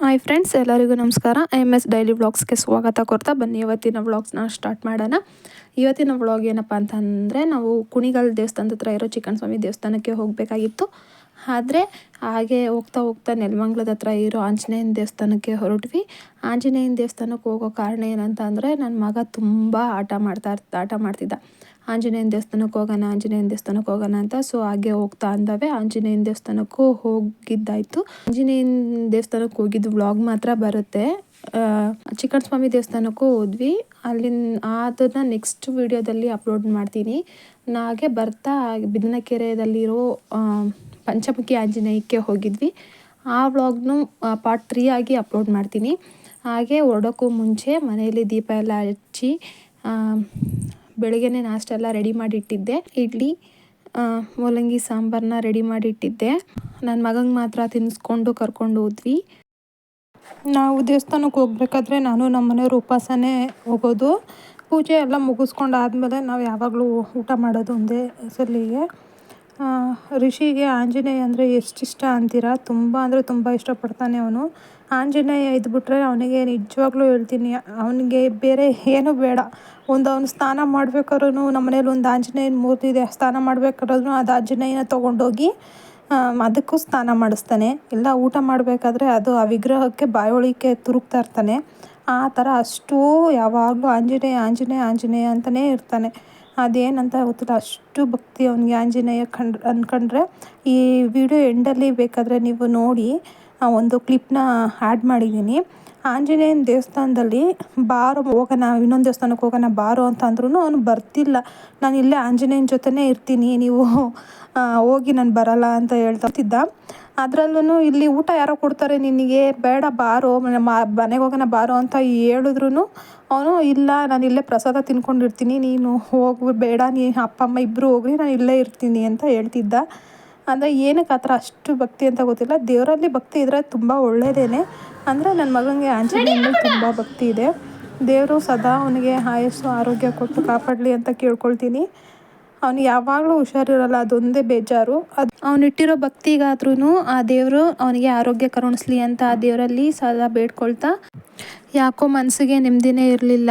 Hi friends ಎಲ್ಲರಿಗೂ ನಮಸ್ಕಾರ. M S daily ವ್ಲಾಗ್ಸ್ಗೆ ಸ್ವಾಗತ ಕೊಡ್ತಾ ಬನ್ನಿ. ಇವತ್ತಿನ ವ್ಲಾಗ್ಸ್ನ ಸ್ಟಾರ್ಟ್ ಮಾಡೋಣ. ಇವತ್ತಿನ ವ್ಲಾಗ್ ಏನಪ್ಪ ಅಂತಂದರೆ, ನಾವು ಕುಣಿಗಲ್ ದೇವಸ್ಥಾನದ ಹತ್ರ ಇರೋ ಚಿಕ್ಕನ್ ಸ್ವಾಮಿ ದೇವಸ್ಥಾನಕ್ಕೆ ಹೋಗಬೇಕಾಗಿತ್ತು. ಆದರೆ, ಹಾಗೆ ಹೋಗ್ತಾ ಹೋಗ್ತಾ ನೆಲಮಂಗ್ಲದ ಹತ್ರ ಇರೋ ಆಂಜನೇಯನ ದೇವಸ್ಥಾನಕ್ಕೆ ಹೊರಟ್ವಿ. ಆಂಜನೇಯನ ದೇವಸ್ಥಾನಕ್ಕೆ ಹೋಗೋ ಕಾರಣ ಏನಂತ ನನ್ನ ಮಗ ತುಂಬ ಆಟ ಮಾಡ್ತಾ ಆಟ ಮಾಡ್ತಿದ್ದ. ಆಂಜನೇಯನ ದೇವಸ್ಥಾನಕ್ಕೆ ಹೋಗೋಣ, ಆಂಜನೇಯನ ದೇವಸ್ಥಾನಕ್ಕೆ ಹೋಗೋಣ ಅಂತ. ಸೊ ಹಾಗೆ ಹೋಗ್ತಾ ಅಂದವೆ. ಆಂಜನೇಯನ ದೇವಸ್ಥಾನಕ್ಕೂ ಹೋಗಿದ್ದಾಯಿತು. ಆಂಜನೇಯನ ದೇವಸ್ಥಾನಕ್ಕೆ ಹೋಗಿದ್ದು ವ್ಲಾಗ್ ಮಾತ್ರ ಬರುತ್ತೆ. ಚಿಕ್ಕನ್ ಸ್ವಾಮಿ ದೇವಸ್ಥಾನಕ್ಕೂ ಹೋದ್ವಿ. ಅಲ್ಲಿನ ಅದನ್ನ ನೆಕ್ಸ್ಟ್ ವಿಡಿಯೋದಲ್ಲಿ ಅಪ್ಲೋಡ್ ಮಾಡ್ತೀನಿ. ಹಾಗೆ ಬರ್ತಾ ಬಿದನಕೆರೆಯಲ್ಲಿರೋ ಪಂಚಮುಖಿ ಆಂಜನೇಯಕ್ಕೆ ಹೋಗಿದ್ವಿ. ಆ ವ್ಲಾಗ್ನು ಪಾರ್ಟ್ ತ್ರೀ ಆಗಿ ಅಪ್ಲೋಡ್ ಮಾಡ್ತೀನಿ. ಹಾಗೆ ಹೊರಡೋಕ್ಕೂ ಮುಂಚೆ ಮನೆಯಲ್ಲಿ ದೀಪ ಎಲ್ಲ ಹಚ್ಚಿ ಬೆಳಗ್ಗೆನೇ ನಾಷ್ಟ ಎಲ್ಲ ರೆಡಿ ಮಾಡಿಟ್ಟಿದ್ದೆ. ಇಡ್ಲಿ ಮೂಲಂಗಿ ಸಾಂಬಾರನ್ನ ರೆಡಿ ಮಾಡಿಟ್ಟಿದ್ದೆ. ನನ್ನ ಮಗಂಗೆ ಮಾತ್ರ ತಿನ್ನಿಸ್ಕೊಂಡು ಕರ್ಕೊಂಡು ಹೋದ್ವಿ. ನಾವು ದೇವಸ್ಥಾನಕ್ಕೆ ಹೋಗ್ಬೇಕಾದ್ರೆ ನಾನು ನಮ್ಮ ಮನೆಯವರು ಉಪವಾಸನೇ ಹೋಗೋದು. ಪೂಜೆ ಎಲ್ಲ ಮುಗಿಸ್ಕೊಂಡು ಆದಮೇಲೆ ನಾವು ಯಾವಾಗಲೂ ಊಟ ಮಾಡೋದು ಒಂದೇ ಸಲಿಗೆ. ಋಷಿಗೆ ಆಂಜನೇಯ ಅಂದರೆ ಎಷ್ಟು ಇಷ್ಟ ಅಂತೀರಾ? ತುಂಬ ಅಂದರೆ ತುಂಬ ಇಷ್ಟಪಡ್ತಾನೆ ಅವನು. ಆಂಜನೇಯ ಇದ್ಬಿಟ್ರೆ ಅವನಿಗೆ ನಿಜವಾಗ್ಲೂ ಹೇಳ್ತೀನಿ, ಅವನಿಗೆ ಬೇರೆ ಏನೂ ಬೇಡ. ಒಂದು ಅವನು ಸ್ನಾನ ಮಾಡ್ಬೇಕಾದ್ರೂ ನಮ್ಮ ಮನೇಲಿ ಒಂದು ಆಂಜನೇಯನ ಮೂರ್ತಿ ಇದೆ, ಸ್ನಾನ ಮಾಡ್ಬೇಕಾದ್ರೂ ಅದು ಆಂಜನೇಯನ ತೊಗೊಂಡೋಗಿ ಅದಕ್ಕೂ ಸ್ನಾನ ಮಾಡಿಸ್ತಾನೆ. ಇಲ್ಲ, ಊಟ ಮಾಡಬೇಕಾದ್ರೆ ಅದು ಆ ವಿಗ್ರಹಕ್ಕೆ ಬಾಯೊಳಿಕೆ ತುರುಕ್ತಾ ಇರ್ತಾನೆ. ಆ ಥರ ಅಷ್ಟೂ ಯಾವಾಗಲೂ ಆಂಜನೇಯ ಆಂಜನೇಯ ಆಂಜನೇಯ ಅಂತಲೇ ಇರ್ತಾನೆ. ಅದೇನಂತ ಗೊತ್ತಿಲ್ಲ. ಅಷ್ಟು ಭಕ್ತಿ ಅವನಿಗೆ ಆಂಜನೇಯ ಕಂಡು ಅಂದ್ಕೊಂಡ್ರೆ ಈ ವಿಡಿಯೋ ಎಂಡಲ್ಲಿ ಬೇಕಾದರೆ ನೀವು ನೋಡಿ ಒಂದು ಕ್ಲಿಪ್ನ ಆ್ಯಡ್ ಮಾಡಿದ್ದೀನಿ ಆಂಜನೇಯನ ದೇವಸ್ಥಾನದಲ್ಲಿ ಬಾರೋ, ಹೋಗೋಣ, ಇನ್ನೊಂದು ದೇವಸ್ಥಾನಕ್ಕೆ ಹೋಗೋಣ, ಬಾರೋ ಅಂತ ಅಂದ್ರೂ ಅವನು ಬರ್ತಿಲ್ಲ. ನಾನು ಇಲ್ಲೇ ಆಂಜನೇಯನ ಜೊತೆನೇ ಇರ್ತೀನಿ, ನೀವು ಹೋಗಿ ನಾನು ಬರಲ್ಲ ಅಂತ ಹೇಳ್ತಿದ್ದ ಅದರಲ್ಲೂ ಇಲ್ಲಿ ಊಟ ಯಾರೋ ಕೊಡ್ತಾರೆ ನಿನಗೆ ಬೇಡ ಬಾರೋ ಮನೆಗೆ ಹೋಗೋಣ ಬಾರೋ ಅಂತ ಹೇಳಿದ್ರು ಅವನು ಇಲ್ಲ ನಾನು ಇಲ್ಲೇ ಪ್ರಸಾದ ತಿನ್ಕೊಂಡಿರ್ತೀನಿ ನೀನು ಹೋಗು ಬೇಡ ನೀ ಅಪ್ಪ ಅಮ್ಮ ಇಬ್ಬರು ಹೋಗ್ರಿ ನಾನು ಇಲ್ಲೇ ಇರ್ತೀನಿ ಅಂತ ಹೇಳ್ತಿದ್ದ. ಅಂದರೆ ಏನಕ್ಕೆ ಆ ಥರ ಅಷ್ಟು ಭಕ್ತಿ ಅಂತ ಗೊತ್ತಿಲ್ಲ ದೇವರಲ್ಲಿ ಭಕ್ತಿ ಇದ್ದರೆ ತುಂಬ ಒಳ್ಳೆಯದೇನೆ ಅಂದರೆ ನನ್ನ ಮಗನಿಗೆ ಆಂಜನೇಯನ ತುಂಬ ಭಕ್ತಿ ಇದೆ. ದೇವರು ಸದಾ ಅವನಿಗೆ ಆಯಸ್ಸು ಆರೋಗ್ಯ ಕೊಟ್ಟು ಕಾಪಾಡಲಿ ಅಂತ ಕೇಳ್ಕೊಳ್ತೀನಿ. ಅವನಿಗೆ ಯಾವಾಗಲೂ ಹುಷಾರಿರಲ್ಲ, ಅದೊಂದೇ ಬೇಜಾರು. ಅದು ಅವನಿಟ್ಟಿರೋ ಭಕ್ತಿಗಾದ್ರೂ ಆ ದೇವರು ಅವನಿಗೆ ಆರೋಗ್ಯ ಕರುಣಿಸ್ಲಿ ಅಂತ ಆ ದೇವರಲ್ಲಿ ಸದಾ ಬೇಡ್ಕೊಳ್ತಾ, ಯಾಕೋ ಮನಸ್ಸಿಗೆ ನೆಮ್ಮದಿನೇ ಇರಲಿಲ್ಲ.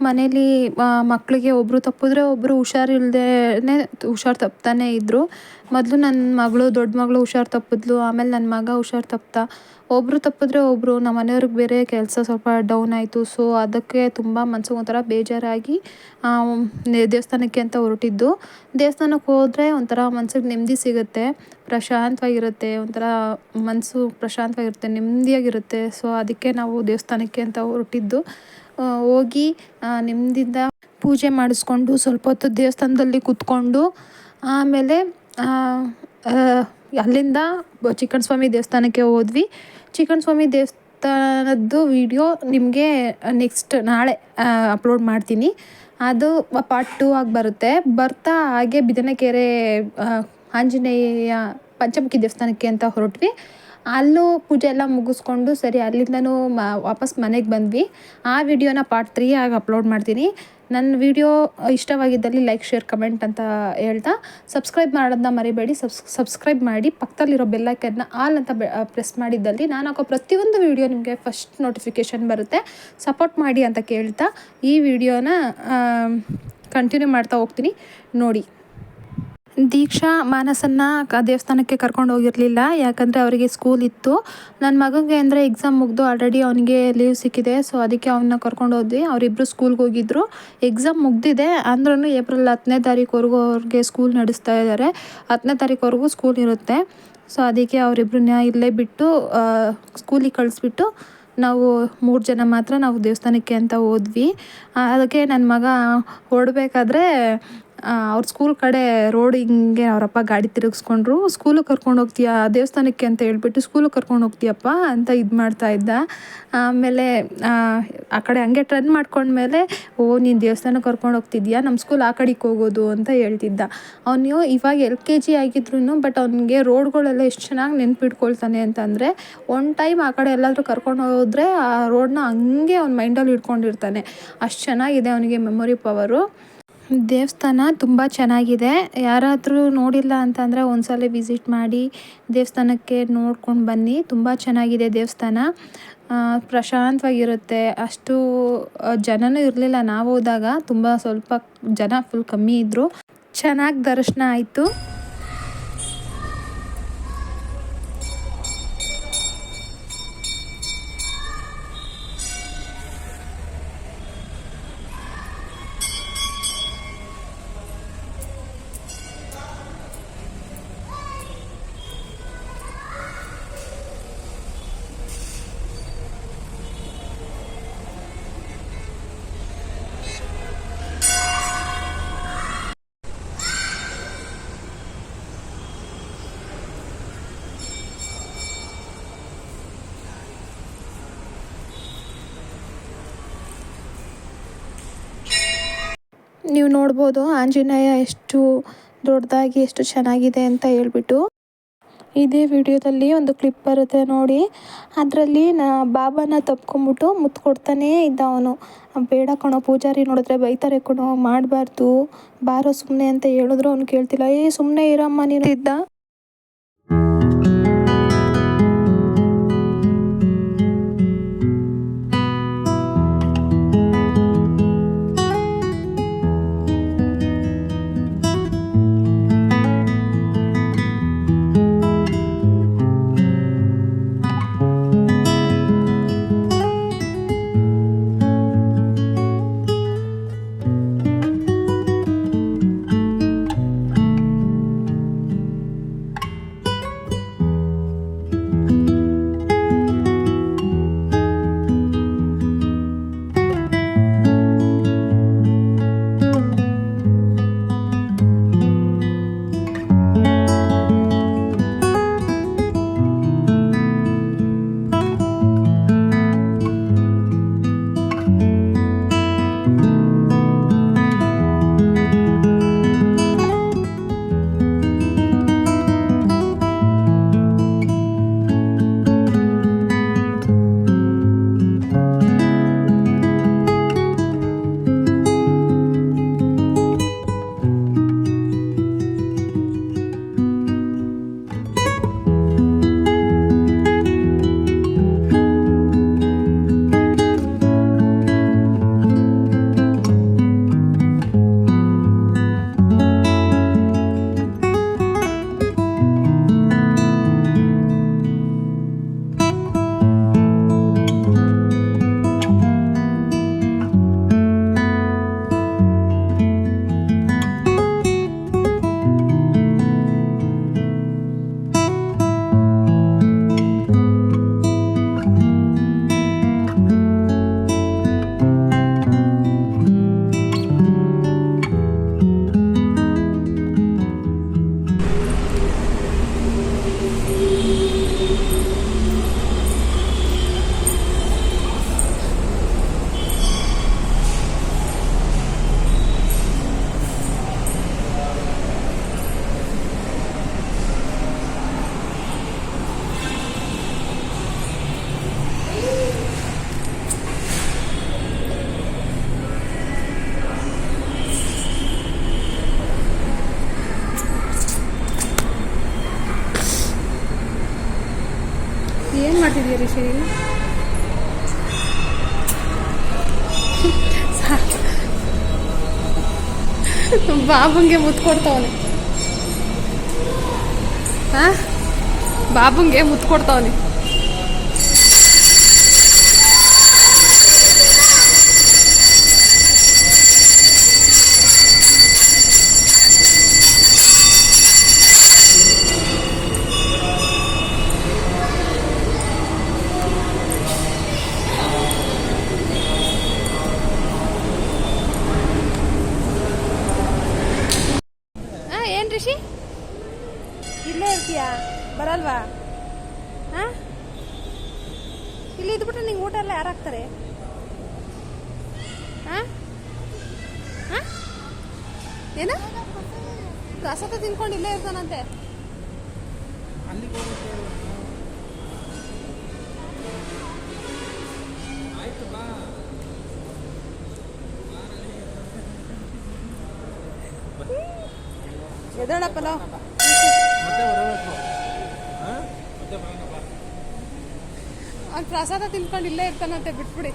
ಮನೇಲಿ ಮಕ್ಕಳಿಗೆ ಒಬ್ಬರು ತಪ್ಪಿದ್ರೆ ಒಬ್ಬರು ಹುಷಾರಿಲ್ದೇನೆ ಹುಷಾರು ತಪ್ತಾನೇ ಇದ್ದರು ಮೊದಲು ನನ್ನ ಮಗಳು ದೊಡ್ಡ ಮಗಳು ಹುಷಾರು ತಪ್ಪಿದ್ಲು, ಆಮೇಲೆ ನನ್ನ ಮಗ ಹುಷಾರು ತಪ್ಪಿದ ಒಬ್ಬರು ತಪ್ಪಿದ್ರೆ ಒಬ್ಬರು ನಮ್ಮ ಮನೆಯವ್ರಿಗೆ ಬೇರೆ ಕೆಲಸ ಸ್ವಲ್ಪ ಡೌನ್ ಆಯಿತು. ಸೊ, ಅದಕ್ಕೆ ತುಂಬ ಮನಸ್ಸಿಗೆ ಒಂಥರ ಬೇಜಾರಾಗಿ ದೇವಸ್ಥಾನಕ್ಕೆ ಅಂತ ಹೊರಟಿದ್ದು. ದೇವಸ್ಥಾನಕ್ಕೆ ಹೋದರೆ ಒಂಥರ ಮನ್ಸಿಗೆ ನೆಮ್ಮದಿ ಸಿಗುತ್ತೆ, ಪ್ರಶಾಂತವಾಗಿರುತ್ತೆ, ಒಂಥರ ಮನಸ್ಸು ಪ್ರಶಾಂತವಾಗಿರುತ್ತೆ, ನೆಮ್ಮದಿಯಾಗಿರುತ್ತೆ. ಸೊ, ಅದಕ್ಕೆ ನಾವು ದೇವಸ್ಥಾನಕ್ಕೆ ಅಂತ ಹೊರಟಿದ್ದು. ಹೋಗಿ ನೆಮ್ಮದಿಂದ ಪೂಜೆ ಮಾಡಿಸ್ಕೊಂಡು ಸ್ವಲ್ಪ ಹೊತ್ತು ದೇವಸ್ಥಾನದಲ್ಲಿ ಕೂತ್ಕೊಂಡು, ಆಮೇಲೆ ಅಲ್ಲಿಂದ ಚಿಕನ್ ಸ್ವಾಮಿ ದೇವಸ್ಥಾನಕ್ಕೆ ಹೋದ್ವಿ. ಚಿಕನ್ ಸ್ವಾಮಿ ದೇವಸ್ಥಾನದ್ದು ವಿಡಿಯೋ ನಿಮಗೆ ನೆಕ್ಸ್ಟ್ ನಾಳೆ ಅಪ್ಲೋಡ್ ಮಾಡ್ತೀನಿ. ಅದು ಪಾರ್ಟ್ ಟೂ ಆಗಿ ಬರುತ್ತೆ. ಬರ್ತಾ ಹಾಗೆ ಬಿದನಕೆರೆ ಆಂಜನೇಯ ಪಂಚಮುಖಿ ದೇವಸ್ಥಾನಕ್ಕೆ ಅಂತ ಹೊರಟ್ವಿ. ಅಲ್ಲೂ ಪೂಜೆ ಎಲ್ಲ ಮುಗಿಸ್ಕೊಂಡು ಸರಿ ಅಲ್ಲಿಂದನೂ ಮ, ವಾಪಸ್ ಮನೆಗೆ ಬಂದ್ವಿ. ಆ ವಿಡಿಯೋನ ಪಾರ್ಟ್ ತ್ರೀ ಆಗಿ ಅಪ್ಲೋಡ್ ಮಾಡ್ತೀನಿ. ನನ್ನ ವಿಡಿಯೋ ಇಷ್ಟವಾಗಿದ್ದಲ್ಲಿ ಲೈಕ್ ಶೇರ್ ಕಮೆಂಟ್ ಅಂತ ಹೇಳ್ತಾ ಸಬ್ಸ್ಕ್ರೈಬ್ ಮಾಡೋದನ್ನ ಮರಿಬೇಡಿ. ಸಬ್ಸ್ ಸಬ್ಸ್ಕ್ರೈಬ್ ಮಾಡಿ ಪಕ್ಕದಲ್ಲಿರೋ ಬೆಲ್ಲೈಕನ್ನ ಆಲ್ ಅಂತ ಪ್ರೆಸ್ ಮಾಡಿದ್ದಲ್ಲಿ ನಾನು ಹಾಕೋ ಪ್ರತಿಯೊಂದು ವಿಡಿಯೋ ನಿಮಗೆ ಫಸ್ಟ್ ನೋಟಿಫಿಕೇಷನ್ ಬರುತ್ತೆ. ಸಪೋರ್ಟ್ ಮಾಡಿ ಅಂತ ಕೇಳ್ತಾ ಈ ವಿಡಿಯೋನ ಕಂಟಿನ್ಯೂ ಮಾಡ್ತಾ ಹೋಗ್ತೀನಿ. ನೋಡಿ. ದೀಕ್ಷಾ ಮಾನಸನ್ನು ಕ ದೇವಸ್ಥಾನಕ್ಕೆ ಕರ್ಕೊಂಡು ಹೋಗಿರಲಿಲ್ಲ. ಯಾಕಂದರೆ ಅವರಿಗೆ ಸ್ಕೂಲ್ ಇತ್ತು. ನನ್ನ ಮಗನಿಗೆ ಅಂದರೆ ಎಕ್ಸಾಮ್ ಮುಗಿದು ಆಲ್ರೆಡಿ ಅವನಿಗೆ ಲೀವ್ ಸಿಕ್ಕಿದೆ. ಸೊ ಅದಕ್ಕೆ ಅವನ್ನ ಕರ್ಕೊಂಡು ಹೋದ್ವಿ. ಅವರಿಬ್ಬರು ಸ್ಕೂಲ್ಗೆ ಹೋಗಿದ್ರು. ಎಕ್ಸಾಮ್ ಮುಗ್ದಿದೆ. ಅಂದ್ರೂ ಏಪ್ರಿಲ್ ಹತ್ತನೇ ತಾರೀಕುವರೆಗೂ ಅವ್ರಿಗೆ ಸ್ಕೂಲ್ ನಡೆಸ್ತಾ ಇದ್ದಾರೆ ಹತ್ತನೇ ತಾರೀಕುವರೆಗೂ ಸ್ಕೂಲ್ ಇರುತ್ತೆ. ಸೊ ಅದಕ್ಕೆ ಅವರಿಬ್ಬರನ್ನ ಇಲ್ಲೇ ಬಿಟ್ಟು ಸ್ಕೂಲಿಗೆ ಕಳಿಸ್ಬಿಟ್ಟು ನಾವು ಮೂರು ಜನ ಮಾತ್ರ ನಾವು ದೇವಸ್ಥಾನಕ್ಕೆ ಅಂತ ಹೋದ್ವಿ. ಅದಕ್ಕೆ ನನ್ನ ಮಗ ಹೊರಡ್ಬೇಕಾದ್ರೆ ಅವ್ರ ಸ್ಕೂಲ್ ಕಡೆ ರೋಡ್ ಹಿಂಗೆ ಅವರಪ್ಪ ಗಾಡಿ ತಿರುಗಿಸ್ಕೊಂಡ್ರು. ಸ್ಕೂಲಿಗೆ ಕರ್ಕೊಂಡು ಹೋಗ್ತೀಯಾ? ದೇವಸ್ಥಾನಕ್ಕೆ ಅಂತ ಹೇಳ್ಬಿಟ್ಟು ಸ್ಕೂಲಿಗೆ ಕರ್ಕೊಂಡು ಹೋಗ್ತೀಯಪ್ಪ ಅಂತ ಇದು ಮಾಡ್ತಾ ಇದ್ದ. ಆಮೇಲೆ, ಆ ಕಡೆ ಹಂಗೆ ಟರ್ನ್ ಮಾಡ್ಕೊಂಡ್ಮೇಲೆ, ಓ, ನೀನು ದೇವಸ್ಥಾನಕ್ಕೆ ಕರ್ಕೊಂಡು ಹೋಗ್ತಿದ್ಯಾ? ನಮ್ಮ ಸ್ಕೂಲ್ ಆ ಕಡೆಗೆ ಹೋಗೋದು ಅಂತ ಹೇಳ್ತಿದ್ದ. ಅವನು ಇವಾಗ ಎಲ್ ಕೆ ಜಿ ಆಗಿದ್ರು ಬಟ್ ಅವನಿಗೆ ರೋಡ್ಗಳೆಲ್ಲ ಎಷ್ಟು ಚೆನ್ನಾಗಿ ನೆನ್ಪಿಟ್ಕೊಳ್ತಾನೆ ಅಂತಂದರೆ ಒನ್ ಟೈಮ್ ಆ ಕಡೆ ಎಲ್ಲಾದರೂ ಕರ್ಕೊಂಡು ಹೋದರೆ, ಆ ರೋಡನ್ನ ಹಂಗೆ ಅವ್ನ ಮೈಂಡಲ್ಲಿ ಇಟ್ಕೊಂಡಿರ್ತಾನೆ. ಅಷ್ಟು ಚೆನ್ನಾಗಿದೆ ಅವನಿಗೆ ಮೆಮೊರಿ ಪವರು ದೇವಸ್ಥಾನ ತುಂಬ ಚೆನ್ನಾಗಿದೆ. ಯಾರಾದರೂ ನೋಡಿಲ್ಲ ಅಂತಂದರೆ ಒಂದ್ಸಲ ವಿಸಿಟ್ ಮಾಡಿ ದೇವಸ್ಥಾನಕ್ಕೆ ನೋಡ್ಕೊಂಡು ಬನ್ನಿ. ತುಂಬ ಚೆನ್ನಾಗಿದೆ ದೇವಸ್ಥಾನ. ಪ್ರಶಾಂತವಾಗಿರುತ್ತೆ. ಅಷ್ಟು ಜನನೂ ಇರಲಿಲ್ಲ ನಾವು ಹೋದಾಗ. ತುಂಬ ಸ್ವಲ್ಪ ಜನ ಫುಲ್ ಕಮ್ಮಿ ಇದ್ದರು ಚೆನ್ನಾಗಿ ದರ್ಶನ ಆಯಿತು. ನೀವು ನೋಡ್ಬೋದು ಆಂಜನೇಯ ಎಷ್ಟು ದೊಡ್ಡದಾಗಿ, ಎಷ್ಟು ಚೆನ್ನಾಗಿದೆ ಅಂತ ಹೇಳ್ಬಿಟ್ಟು ಇದೇ ವಿಡಿಯೋದಲ್ಲಿ ಒಂದು ಕ್ಲಿಪ್ ಬರುತ್ತೆ ನೋಡಿ. ಅದರಲ್ಲಿ ನಾ ಬಾಬಾನ ತಪ್ಕೊಂಬಿಟ್ಟು ಮುತ್ತು ಕೊಡ್ತಾನೇ ಇದ್ದ ಅವನು. ಬೇಡ ಕಣೋ ಪೂಜಾರಿ ನೋಡಿದ್ರೆ ಬೈತಾರೆ ಕಣೋ, ಮಾಡಬಾರ್ದು, ಬಾರೋ ಸುಮ್ಮನೆ ಅಂತ ಹೇಳಿದ್ರು, ಅವ್ನು ಕೇಳ್ತಿಲ್ಲ. ಏ ಸುಮ್ಮನೆ ಇರಮ್ಮ ನೀನು. ಇದ್ದ ಏನು ಮಾಡ್ತಿದ್ದೀಯ ರಿಷಿ ಬಾಬುಂಗೆ ಮುತ್ತು ಕೊಡ್ತಾವನೆ. ಹಾ ಬಾಬುಂಗೆ ಮುತ್ತು ಕೊಡ್ತಾವನೆ. ಏನು ಇಲ್ಲೇ ಇರ್ತೀಯಾ ಬರಲ್ವಾ? ಹಾ ಇಲ್ಲಿ ಇದ್ಬಿಟ್ರೆ ನಿಂಗೆ ಊಟ ಎಲ್ಲ ಯಾರು ಹಾಕ್ತಾರೆ ಹಾ ಹಾ ಏನು? ಪ್ರಸಾದ ತಿನ್ಕೊಂಡು ಇಲ್ಲೇ ಇರ್ತಾನಂತೆ. ಎದಳ ಪಲಾವ್ ಅವ್ನು ಪ್ರಸಾದ ತಿನ್ಕೊಂಡು ಇಲ್ಲೇ ಇರ್ತಾನಂತೆ ಬಿಟ್ಬಿಡಿ.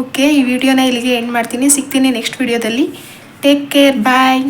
ಓಕೆ ಈ ವಿಡಿಯೋನ ಇಲ್ಲಿಗೆ ಎಂಡ್ ಮಾಡ್ತೀನಿ. ಸಿಗ್ತೀನಿ ನೆಕ್ಸ್ಟ್ ವಿಡಿಯೋದಲ್ಲಿ ಟೇಕ್ ಕೇರ್ ಬಾಯ್